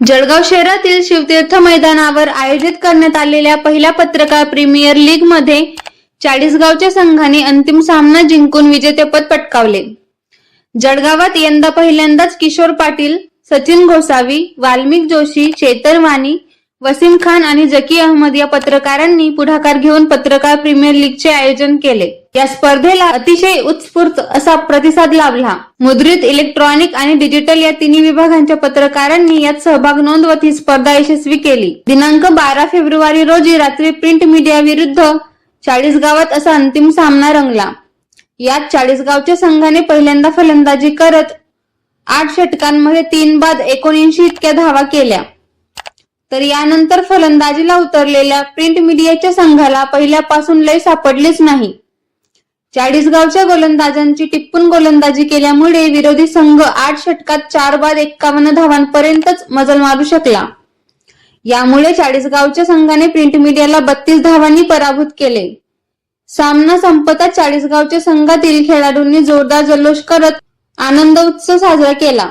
जळगाव शहरातील शिवतीर्थ मैदानावर आयोजित करण्यात आलेल्या पहिल्या पत्रकार प्रीमियर लीगमध्ये चाळीसगावच्या संघाने अंतिम सामना जिंकून विजेतेपद पटकावले. जळगावात यंदा पहिल्यांदाच किशोर पाटील सचिन गोसावी वाल्मिक जोशी चेतर वाणी वसीम खान आणि जकी अहमद या पत्रकारांनी पुढाकार घेऊन पत्रकार प्रीमियर लीगचे आयोजन केले. या स्पर्धेला अतिशय उत्स्फूर्त असा प्रतिसाद लाभला. मुद्रित इलेक्ट्रॉनिक आणि डिजिटल या तिन्ही विभागांच्या पत्रकारांनी यात सहभाग नोंदवत ही स्पर्धा यशस्वी केली. दिनांक बारा फेब्रुवारी रोजी रात्री प्रिंट मीडिया विरुद्ध चाळीस गावात असा अंतिम सामना रंगला. यात चाळीसगावच्या संघाने पहिल्यांदा फलंदाजी करत आठ षटकांमध्ये तीन बाद एकोणऐंशी इतक्या धावा केल्या. तर यानंतर फलंदाजीला उतरलेल्या प्रिंट मीडियाच्या संघाला पहिल्यापासून लय सापडलीच नाही. चाळीसगावच्या गोलंदाजांची टिप्पून गोलंदाजी केल्यामुळे विरोधी संघ आठ षटकात चार बाद एक्कावन्न धावांपर्यंतच मजल मारू शकला. यामुळे चाळीसगावच्या संघाने प्रिंट मीडियाला बत्तीस धावांनी पराभूत केले. सामना संपता चाळीसगावच्या संघातील खेळाडूंनी जोरदार जल्लोष करत आनंद उत्सव साजरा केला.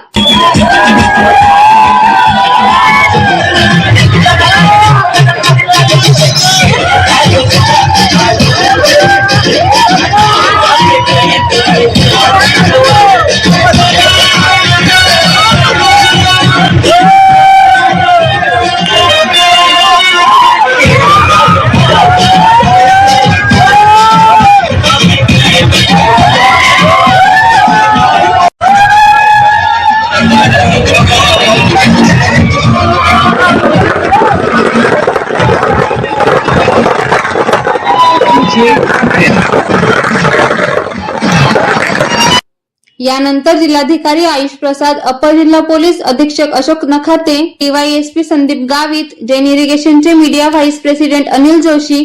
यानंतर जिल्हाधिकारी आयुष प्रसाद अपर जिल्हा पोलीस अधीक्षक Ashok Nakhate DYSP Sandeep Gavit Jain इरिगेशनचे media vice president Anil Joshi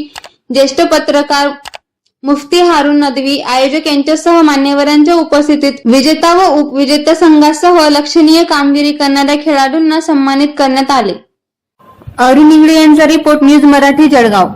ज्येष्ठ पत्रकार मुफ्ती हारून नदवी आयोजक यांच्यासह मान्यवरांच्या उपस्थितीत विजेता व उपविजेता संघासह लक्षणीय कामगिरी करणाऱ्या खेळाडूंना सन्मानित करण्यात आले. अरुण इंगळे यांचा रिपोर्ट न्यूज मराठी जळगाव.